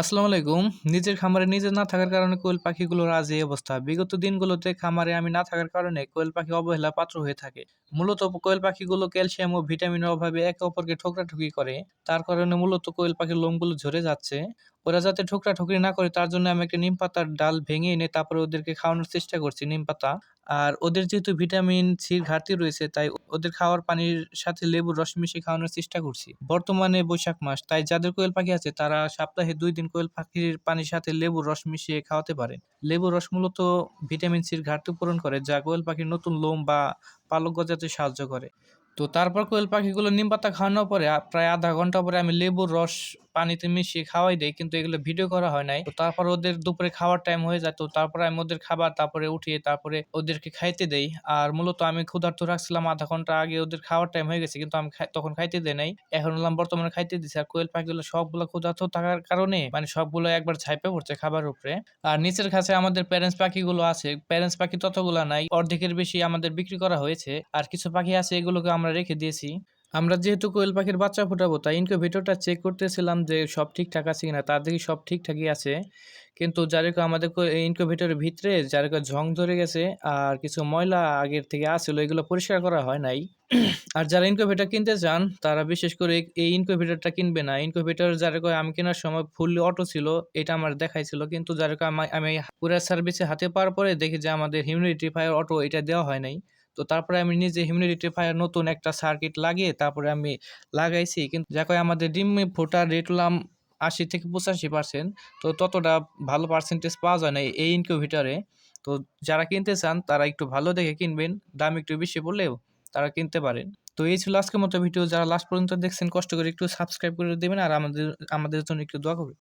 আসসালামু আলাইকুম। নিজের খামারে নিজে না থাকার কারণে কোয়েল পাখিগুলোর আজ এই অবস্থা। বিগত দিনগুলোতে খামারে আমি না থাকার কারণে কোয়েল পাখি অবহেলা পাত্র হয়ে থাকে। মূলত কোয়েল পাখিগুলো ক্যালসিয়াম ও ভিটামিনের অভাবে একে অপরকে ঠোকরাঠুকি করে। তার কারণে মূলত কোয়েল পাখির লোমগুলো ঝরে যাচ্ছে। ওরা যাতে ঠোকরাঠুকি না করে, তার জন্য আমি একটা নিম পাতার ডাল ভেঙে এনে তারপরে ওদেরকে খাওয়ানোর চেষ্টা করছি নিম পাতা। আর ওদের যেহেতু ভিটামিন সির ঘাটতি রয়েছে, তাই ওদের খাওয়ার পানির সাথে লেবুর রস মিশিয়ে খাওয়ানোর চেষ্টা করছি। বর্তমানে বৈশাখ মাস, তাই যাদের কোয়েল পাখি আছে, তারা সপ্তাহে দুই দিন কোয়েল পাখির পানির সাথে লেবুর রস মিশিয়ে খাওয়াতে পারেন লেবুর রস মূলত ভিটামিন সির ঘাটতি পূরণ করে, যা কোয়েল পাখির নতুন লোম বা পালক গজাতে সাহায্য করে। তো তারপর কোয়েল পাখিগুলো নিম পাতা খাওয়ানোর পরে প্রায় আধা ঘণ্টা পরে আমি লেবুর রস পানিতে মিশিয়ে খাওয়াই দেয়, কিন্তু এগুলো ভিডিও করা হয় নাই। তো তারপর ওদের দুপুরে খাওয়ার টাইম হয়ে যায়, তো তারপরে আমি ওদের খাবার তারপরে উঠিয়ে তারপরে ওদেরকে খাইতে দেই। আর মূলত আমি ক্ষুধার্ত রাখছিলাম আধা ঘণ্টা আগে ওদের খাওয়ার টাইম হয়ে গেছে, কিন্তু আমি তখন খাইতে দেয় নাই। এখন হলাম বর্তমানে খাইতে দিছি। আর কোয়েল পাখিগুলো সবগুলো ক্ষুধার্ত থাকার কারণে মানে সবগুলো একবার ছাইপে পড়ছে খাবার উপরে। আর নিচের কাছে আমাদের প্যারেন্টস পাখিগুলো আছে। প্যারেন্টস পাখি ততগুলো নাই, অর্ধেকের বেশি আমাদের বিক্রি করা হয়েছে। আর কিছু পাখি আছে, এগুলোকে আমরা রেখে দিয়েছি। আমরা যেহেতু কোয়েল পাখির বাচ্চা ফোটাবো, তাই ইনকিউবেটরটা চেক করতেছিলাম যে সব ঠিকঠাক আছে কিনা, তার দেখি সব ঠিকঠাকই আছে। কিন্তু যারেকো আমাদের ইনকিউবেটরের ভিতরে যারেকো ঝং ধরে গেছে আর কিছু ময়লা আগের থেকে আসছিল এগুলো পরিষ্কার করা হয় নাই। আর যারা ইনকিউবেটর কিনতে চান, তারা বিশেষ করে এই ইনকিউবেটরটা কিনবে না। ইনকিউবেটর যারা কয় আমি কেনার সময় ফুললি অটো ছিল, এটা আমার দেখাইছিল। কিন্তু যারা আমি কুরিয়ার সার্ভিসে হাতে পাওয়ার পরে দেখি যে আমাদের হিউমিডিটি ফায়ার অটো এটা দেওয়া হয় নাই। তো তারপরে আমি নিজে হিউমিডিটি ফায়ার নতুন একটা সার্কিট লাগিয়ে তারপরে আমি লাগাইছি। কিন্তু যা কয় আমাদের ডিম ফোটার রেটলাম আশি থেকে পঁচাশি পার্সেন্ট তো ততটা ভালো পার্সেন্টেজ পাওয়া যায় না এই ইনকিউবেটরে তো যারা কিনতে চান, তারা একটু ভালো দেখে কিনবেন, দাম একটু বেশি পড়লেও তারা কিনতে পারেন। তো এই ছিল আজকের মতো ভিডিও, যারা লাস্ট পর্যন্ত দেখছেন, কষ্ট করে একটু সাবস্ক্রাইব করে দেবেন আর আমাদের আমাদের জন্য একটু দোয়া করবেন।